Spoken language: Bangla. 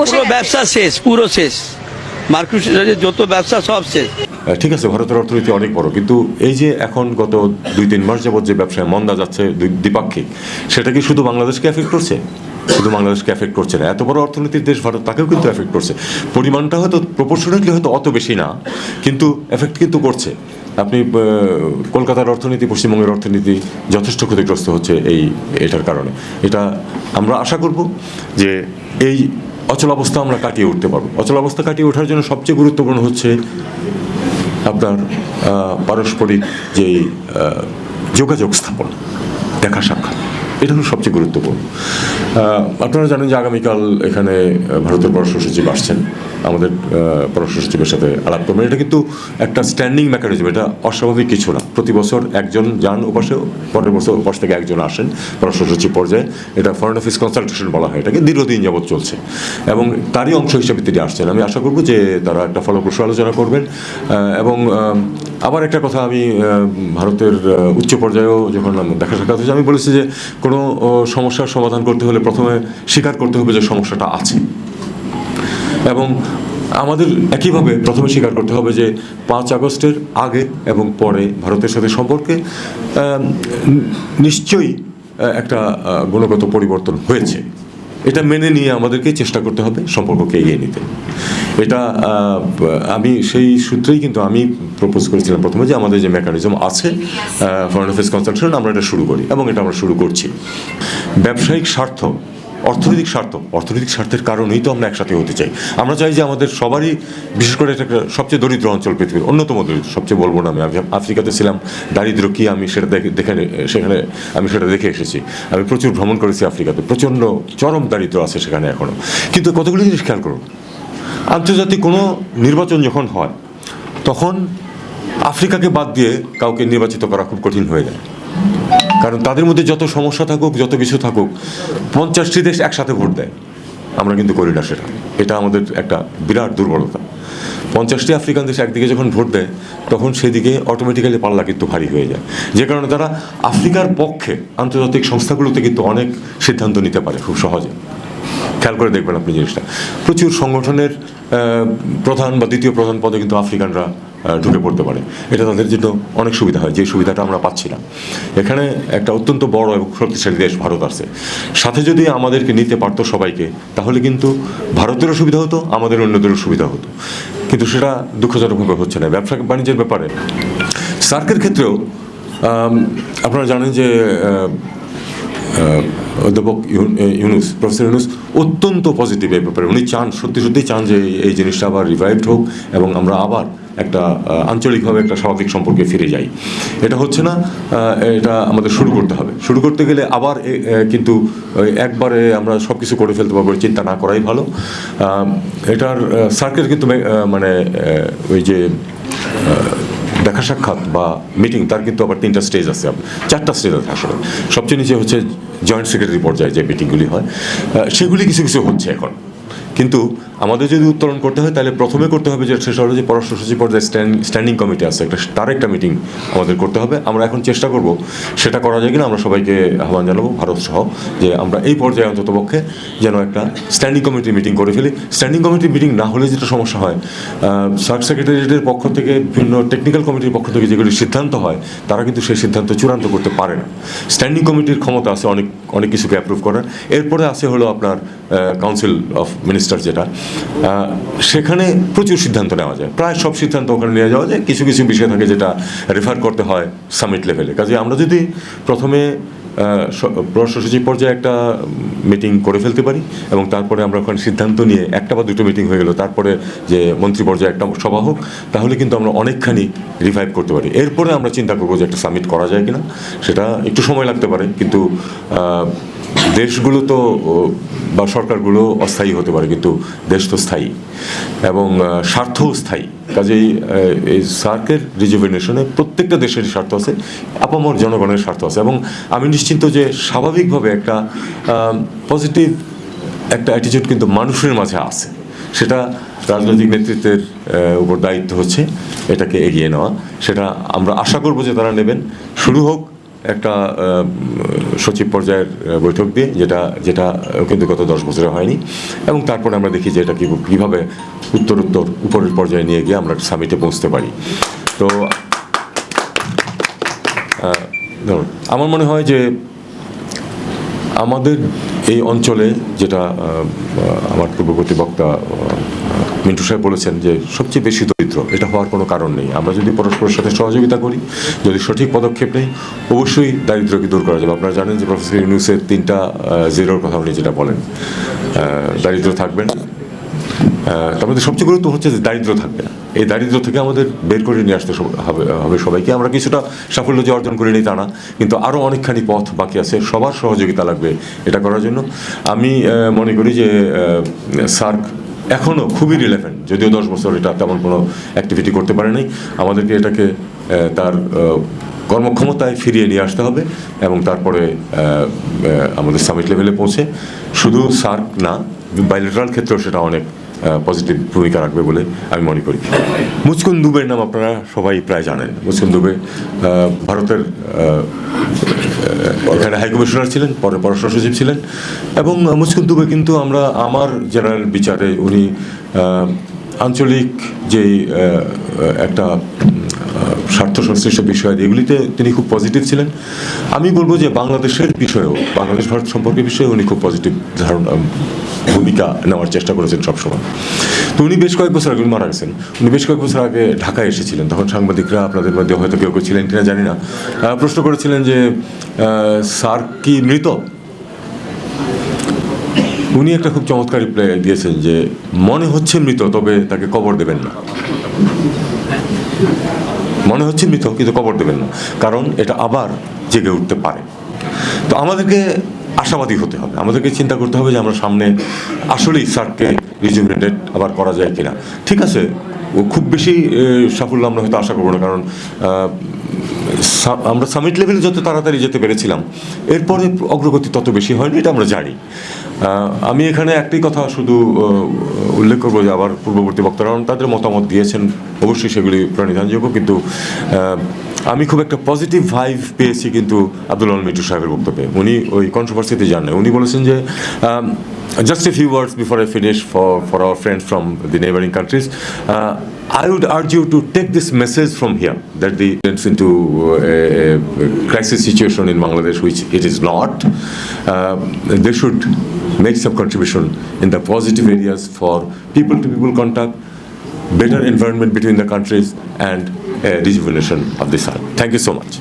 বসে পুরো ব্যবসা শেষ পুরো শেষ। মার্কুস যত ব্যবসা সব শেষ। ঠিক আছে ভারতের অর্থনীতি অনেক বড় কিন্তু এই যে এখন গত দুই তিন মাস যাবত যে ব্যবসায় মন্দা যাচ্ছে দুই- দ্বিপাক্ষিক সেটা কি শুধু বাংলাদেশকে এফেক্ট করছে? শুধু বাংলাদেশকে এফেক্ট করছে না এত বড় অর্থনীতির দেশ ভারত তাকেও কিন্তু এফেক্ট করছে। পরিমাণটা হয়তো প্রপোর্শনেটলি হয়তো অত বেশি না কিন্তু এফেক্ট কিন্তু করছে। আপনি কলকাতার অর্থনীতি পশ্চিমবঙ্গের অর্থনীতি যথেষ্ট ক্ষতিগ্রস্ত হচ্ছে এই এটার কারণে। এটা আমরা আশা করব যে এই অচল অবস্থা আমরা কাটিয়ে উঠতে পারব। অচল অবস্থা কাটিয়ে ওঠার জন্য সবচেয়ে গুরুত্বপূর্ণ হচ্ছে আপনার পারস্পরিক যে যোগাযোগ স্থাপন, দেখা সাক্ষাৎ। এটা হলো সবচেয়ে গুরুত্বপূর্ণ। আপনারা জানেন যে আগামীকাল এখানে ভারতের পররাষ্ট্র সচিব আসছেন। আমাদের পররাষ্ট্র সচিবের সাথে আলাপ করবেন। এটা কিন্তু একটা স্ট্যান্ডিং মেকানিজম এটা অস্বাভাবিক কিছু না। প্রতি বছর একজন যান ওপাশে, পরের বছর ওপাশ থেকে একজন আসেন পররাষ্ট্র সচিব পর্যায়ে। এটা ফরেন অফিস কনসালটেশন বলা হয় এটাকে, দীর্ঘদিন যাবৎ চলছে। এবং তারই অংশ হিসেবে তিনি আসছেন। আমি আশা করব যে তারা একটা ফলপ্রসূ আলোচনা করবেন। এবং আবার একটা কথা আমি ভারতের উচ্চ পর্যায়েও যখন দেখা সাক্ষাৎ হয়েছে, আমি বলেছি যে কোনো সমস্যার সমাধান করতে হলে প্রথমে স্বীকার করতে হবে যে সমস্যাটা আছে। এবং আমাদের একইভাবে প্রথমে স্বীকার করতে হবে যে পাঁচ আগস্টের আগে এবং পরে ভারতের সাথে সম্পর্কে নিশ্চয়ই একটা গুণগত পরিবর্তন হয়েছে। এটা মেনে নিয়ে আমাদেরকে চেষ্টা করতে হবে, সম্পর্ককে এগিয়ে নিতে। এটা আমি সেই সূত্রেই কিন্তু আমি প্রপোজ করেছিলাম প্রথমে যে আমাদের যে মেকানিজম আছে ফরেন অ্যাফেয়ার্স কনসালটেশন আমরা এটা শুরু করি এবং এটা আমরা শুরু করছি। ব্যবসায়িক স্বার্থ, অর্থনৈতিক স্বার্থ, অর্থনৈতিক স্বার্থের কারণেই তো আমরা একসাথে হতে চাই। আমরা চাই যে আমাদের সবারই, বিশেষ করে এটা একটা সবচেয়ে দরিদ্র অঞ্চল পৃথিবীর, অন্যতম দরিদ্র, সবচেয়ে বলব না আমি আমি আফ্রিকাতে ছিলাম দারিদ্র কী আমি সেটা দেখে দেখে সেখানে আমি সেটা দেখে এসেছি। আমি প্রচুর ভ্রমণ করেছি আফ্রিকাতে, প্রচণ্ড চরম দারিদ্র আছে সেখানে এখনও কিন্তু কতগুলি জিনিস খেয়াল করুন আন্তর্জাতিক কোনো নির্বাচন যখন হয়, তখন আফ্রিকাকে বাদ দিয়ে কাউকে নির্বাচিত করা খুব কঠিন হয়ে যায়। কারণ তাদের মধ্যে যত সমস্যা থাকুক, যত কিছু থাকুক, পঞ্চাশটি দেশ একসাথে ভোট দেয়। আমরা কিন্তু করি না সেটা। এটা আমাদের একটা বিরাট দুর্বলতা। পঞ্চাশটি আফ্রিকান দেশ একদিকে যখন ভোট দেয়, তখন সেদিকে অটোমেটিক্যালি পাল্লা কিন্তু ভারী হয়ে যায়। যে কারণে তারা আফ্রিকার পক্ষে আন্তর্জাতিক সংস্থাগুলোতে কিন্তু অনেক সিদ্ধান্ত নিতে পারে খুব সহজে। খেয়াল করে দেখবেন আপনি জিনিসটা। প্রচুর সংগঠনের প্রধান বা দ্বিতীয় প্রধান পদে কিন্তু আফ্রিকানরা ঢুকে পড়তে পারে। এটা তাদের জন্য অনেক সুবিধা হয়, যে সুবিধাটা আমরা পাচ্ছি না। এখানে একটা অত্যন্ত বড় এবং শক্তিশালী দেশ ভারত আছে। সাথে যদি আমাদেরকে নিতে পারতো সবাইকে, তাহলে কিন্তু ভারতেরও সুবিধা হতো, আমাদের অন্যদেরও সুবিধা হতো। কিন্তু সেটা দুঃখজনকভাবে হচ্ছে না। ব্যবসা বাণিজ্যের ব্যাপারে, সার্কের ক্ষেত্রেও আপনারা জানেন যে অধ্যাপক ইউন- ইউনুস, প্রফেসর ইউনুস অত্যন্ত পজিটিভ এই ব্যাপারে উনি চান, সত্যি সত্যি চান যে এই- জিনিসটা আবার রিভাইভড হোক এবং আমরা আবার একটা আঞ্চলিকভাবে একটা স্বাভাবিক সম্পর্কে ফিরে যাই। এটা হচ্ছে না এটা আমাদের শুরু করতে হবে। শুরু করতে গেলে আবার কিন্তু একবারে আমরা সব কিছু করে ফেলতে পারব চিন্তা না করাই ভালো। এটার সার্কেল কিন্তু মানে ওই যে দেখা সাক্ষাৎ বা মিটিং তার কিন্তু আবার তিনটা স্টেজ আছে। চারটা স্টেজ আছে আসলে। সবচেয়ে নিচে হচ্ছে জয়েন্ট সেক্রেটারি পর্যায়ে যে মিটিংগুলি হয় সেগুলি কিছু কিছু হচ্ছে এখন। কিন্তু আমাদের যদি উত্তরণ করতে হয়, তাহলে প্রথমে করতে হবে যে সেটা হলো যে পররাষ্ট্র সচিব পর্যায়ে স্ট্যান্ডিং কমিটি আছে। একটা তার একটা মিটিং আমাদের করতে হবে। আমরা এখন চেষ্টা করব, সেটা করা যায় কিনা আমরা সবাইকে আহ্বান জানাব, ভারত সহ, যে আমরা এই পর্যায়ে অন্ততপক্ষে যেন একটা স্ট্যান্ডিং কমিটির মিটিং করে ফেলি। স্ট্যান্ডিং কমিটির মিটিং না হলে যেটা সমস্যা হয় সার্ক সেক্রেটারিয়েটের পক্ষ থেকে, বিভিন্ন টেকনিক্যাল কমিটির পক্ষ থেকে যেগুলি সিদ্ধান্ত হয়, তারা কিন্তু সেই সিদ্ধান্ত চূড়ান্ত করতে পারে না। স্ট্যান্ডিং কমিটির ক্ষমতা আছে অনেক অনেক কিছুকে অ্যাপ্রুভ করার। এরপরে আছে হলো আপনার কাউন্সিল অফ মিনিস্টার যেটা সেখানে প্রচুর সিদ্ধান্ত নেওয়া যায়। প্রায় সব সিদ্ধান্ত ওখানে নিয়ে যাওয়া যায়। কিছু কিছু বিষয় থাকে যেটা রেফার করতে হয় সামিট লেভেলে কাজে আমরা যদি প্রথমে পররাষ্ট্র সচিব পর্যায়ে একটা মিটিং করে ফেলতে পারি এবং তারপরে আমরা ওখানে সিদ্ধান্ত নিয়ে একটা বা দুটো মিটিং হয়ে গেল, তারপরে যে মন্ত্রী পর্যায়ে একটা সভা হোক, তাহলে কিন্তু আমরা অনেকখানি রিভাইভ করতে পারি। এরপরে আমরা চিন্তা করব যে একটা সামিট করা যায় কিনা। সেটা একটু সময় লাগতে পারে, কিন্তু দেশগুলো তো বা সরকারগুলো অস্থায়ী হতে পারে, কিন্তু দেশ তো স্থায়ী এবং স্বার্থও স্থায়ী। কাজেই এই সার্কের রিজুভেনেশনে প্রত্যেকটা দেশের স্বার্থ আছে, আপামর জনগণের স্বার্থ আছে এবং আমি নিশ্চিন্ত যে স্বাভাবিকভাবে একটা পজিটিভ একটা অ্যাটিটিউড কিন্তু মানুষের মাঝে আছে। সেটা রাজনৈতিক নেতৃত্বের উপর দায়িত্ব হচ্ছে, এটাকে এগিয়ে নেওয়া। সেটা আমরা আশা করব যে তারা নেবেন। শুরু হোক একটা সচিব পর্যায়ের বৈঠক দিয়ে, যেটা যেটা কিন্তু গত দশ বছরে হয়নি। এবং তারপরে আমরা দেখি যে এটা কীভাবে উত্তর উত্তর উপরের পর্যায়ে নিয়ে গিয়ে আমরা সামিটে পৌঁছতে পারি। তো ধরুন, আমার মনে হয় যে আমাদের এই অঞ্চলে যেটা আমার পূর্ববর্তী বক্তা মিন্টু সাহেব বলেছেন যে সবচেয়ে বেশি দরিদ্র, এটা হওয়ার কোনো কারণ নেই। আমরা যদি পরস্পরের সাথে সহযোগিতা করি, যদি সঠিক পদক্ষেপ নেই, অবশ্যই দারিদ্র্যকে দূর করা যাবে। আপনারা জানেন যে প্রফেসর ইউনুসের তিনটা জিরোর কথা উনি যেটা বলেন। দারিদ্র থাকবেন তার মধ্যে সবচেয়ে গুরুত্ব হচ্ছে যে দারিদ্র থাকবে না। এই দারিদ্র থেকে আমাদের বের করে নিয়ে আসতে হবে হবে সবাইকে। আমরা কিছুটা সাফল্য যে অর্জন করে নিই তা না, কিন্তু আরও অনেকখানি পথ বাকি আছে। সবার সহযোগিতা লাগবে এটা করার জন্য। আমি মনে করি যে সার্ক এখনও খুবই রিলেভেন্ট যদিও দশ বছর এটা তেমন কোনো অ্যাক্টিভিটি করতে পারে নাই। আমাদেরকে এটাকে তার কর্মক্ষমতায় ফিরিয়ে নিয়ে আসতে হবে এবং তারপরে আমাদের সামিট লেভেলে পৌঁছে। শুধু সার্ক না বাইলেটারাল ক্ষেত্রেও সেটা অনেক পজিটিভ ভূমিকা রাখবে বলে আমি মনে করি। মুচকুন দুবের নাম আপনারা সবাই প্রায় জানেন। মুচকুন দুবে ভারতের এখানে হাইকমিশনার ছিলেন, পরে পররাষ্ট্র সচিব ছিলেন। এবং মুসকিন দুবে কিন্তু আমরা আমার জেনারেল বিচারে উনি আঞ্চলিক যেই একটা স্বার্থ সংশ্লিষ্ট বিষয় এগুলিতে তিনি খুব পজিটিভ ছিলেন। আমি বলব যে বাংলাদেশের বিষয়েও, বাংলাদেশ ভারত সম্পর্কের বিষয়ে উনি খুব পজিটিভ ধারণা ভূমিকা নেওয়ার চেষ্টা করেছেন সবসময়। তো উনি বেশ কয়েক বছর আগে মারা গেছেন। উনি বেশ কয়েক বছর আগে ঢাকায় এসেছিলেন। তখন সাংবাদিকরা আপনাদের মধ্যে হয়তো কেউ কেউ ছিলেন কিনা জানি না। প্রশ্ন করেছিলেন যে স্যার কি মৃত? উনি একটা খুব চমৎকার রিপ্লাই দিয়েছেন যে, মনে হচ্ছে মৃত, তবে তাকে কবর দেবেন না। মনে হচ্ছে মৃত, কিন্তু কবর দেবেন না। কারণ এটা আবার জেগে উঠতে পারে। তো আমাদেরকে আশাবাদী হতে হবে। আমাদেরকে চিন্তা করতে হবে যে আমরা সামনে আসলেই স্যারকে রিজুমিনেটেড আবার করা যায় কিনা। ঠিক আছে খুব বেশি সাফল্য আমরা হয়তো আশা করব না, কারণ আমরা সামিট লেভেলে যত তাড়াতাড়ি যেতে পেরেছিলাম, এরপরে অগ্রগতি তত বেশি হয়নি, এটা আমরা জানি। আমি এখানে একটি কথা শুধু উল্লেখ করব যে আবার পূর্ববর্তী বক্তারা তাদের মতামত দিয়েছেন। অবশ্যই সেগুলি প্রাণিধানযোগ্য কিন্তু আমি খুব একটা পজিটিভ ভাইভ পেয়েছি কিন্তু আব্দুল আলম মিটু সাহেবের বক্তব্যে। উনি ওই কন্ট্রোভার্সিতে যান না উনি বলেছেন যে just a few words before I finish for for our friend from the neighbouring countries I would urge you to take this message from here that the tense in to crisis situation in Bangladesh which it is not they should make some contribution in the positive areas for people to people contact better environment between the countries and uh, rejuvenation of the sun. Thank you so much.